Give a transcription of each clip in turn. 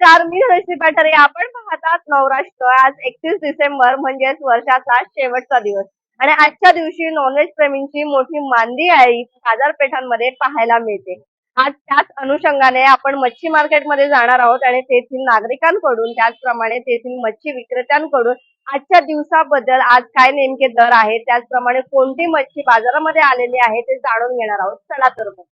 नमस्कार मी हर्षी पठारे. आपण पाहतात नवराष्ट्र. आज एकतीस डिसेंबर म्हणजेच वर्षाचा शेवटचा दिवस. आणि आजच्या दिवशी नॉनव्हेज प्रेमींची मोठी मांदी आई बाजारपेठांमध्ये पाहायला मिळते. आज त्याच अनुषंगाने आपण मच्छी मार्केटमध्ये जाणार आहोत आणि तेथील नागरिकांकडून त्याचप्रमाणे तेथील मच्छी विक्रेत्यांकडून आजच्या दिवसाबद्दल आज काय नेमके दर आहेत त्याचप्रमाणे कोणती मच्छी बाजारामध्ये आलेली आहे ते जाणून घेणार आहोत. चला तर मग.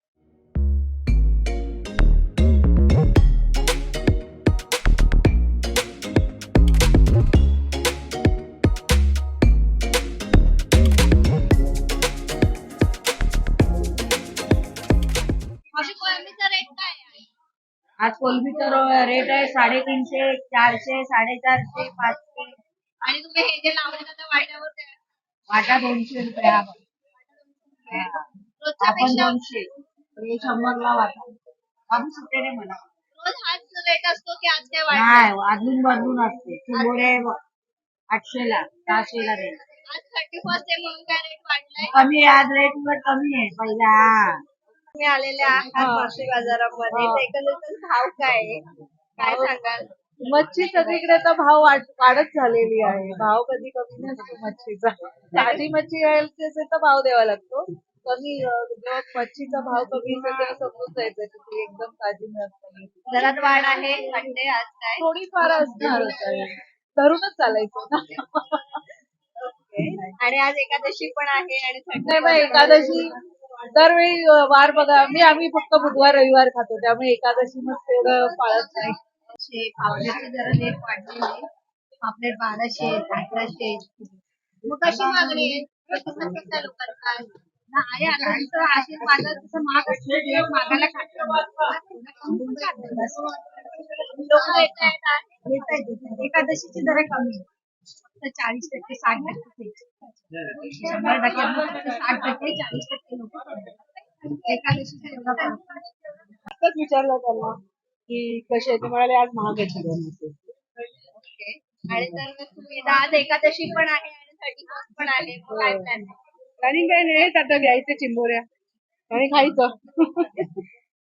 आज कोलबीचा रेट आहे साडेतीनशे चारशे साडेचारशे पाचशे. आणि तुम्ही हे जे लावले आता वाट्यावर वाटा दोनशे रुपये हा बघ. रोजच्या आपण पेक्षा दोनशे. हे शंभरला वाटा. बाबू सुट्टे रे मला रोज हाच रेट असतो की आज काय वाढला नाही अजून बदलून असते. चिंबोरे आठशे ला सहाशे ला रेट आज थर्टी फर्स्ट आहे म्हणून काय रेट वाढलाय? कमी आहे आज रेट वर कमी आहे पहिला. हा. तुम्ही आलेले आहात मासे बाजारामध्ये. तर एकंदरीत भाव काय आहे? काय सांगाल? मच्छी सगळीकडे तर भाव वाढ- वाढच झालेली आहे. भाव कधी कमी नसतो मच्छीचा. ताजी मच्छी घ्यायची असेल तर भाव द्यावा लागतो. कमी अं, जेव्हा मच्छीचा भाव कमी असेल तेव्हा समजून जायचं की ती एकदम ताजी मिळत नाही. दरात वाढ आहे वाटते आज काय? थोडीफार असणारच आहे धरूनच चालायचं ना. आणि आज एकादशी पण आहे आणि थंडी नाही मग एकादशी दरवेळी वार बघा मी आम्ही फक्त बुधवार रविवार खातो त्यामुळे एकादशी मग तेवढं पाळत नाही. जरा रेट वाढलेले आहे. पापलेट बाराशे अठराशे मग कशी मागणी आहे? प्रतिसाद लोकांचा आहे तसं महाग असलं मागायला लोक येत आहेत येत आहेत एकादशीची दर कमी आहे. फक्त चाळीस टक्के साठ टक्के शंभर टक्के फक्त साठ टक्के चाळीस टक्के लोक एकादशीचा एवढा फरक आहे. आताच विचारलं त्यांना की कसे आहे ते म्हणाले आज महाग आहे. आणि तर तुम्ही आज एकादशी पण आहे आणि थर्टी फर्स्ट पण आहे. मग काय प्लॅन आणि काय नाही आता घ्यायचं चिंबोऱ्या. आणि खायचं.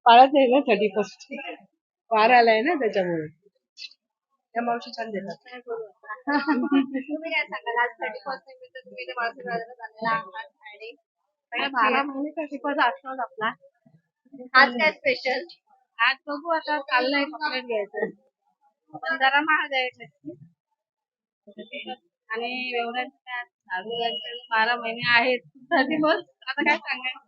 पाळत नाही ना थर्टी फर्स्ट. वार आलाय ना त्याच्यामुळे. त्या मावशी छान देतात. तुम्ही काय सांगाल? आज थर्टी फर्स्ट निमित्त तुम्ही ते मासे बाजारात आहात आणि बारा महिने थर्टी फर्स्ट असतात आपला. आज काय स्पेशल आज बघू आता चाललंय चॉकलेट घ्यायचं. पण जरा महाग आहे आणि एवढ्या चालू बारा महिने आहेत. Thirty first. आता काय सांगायचं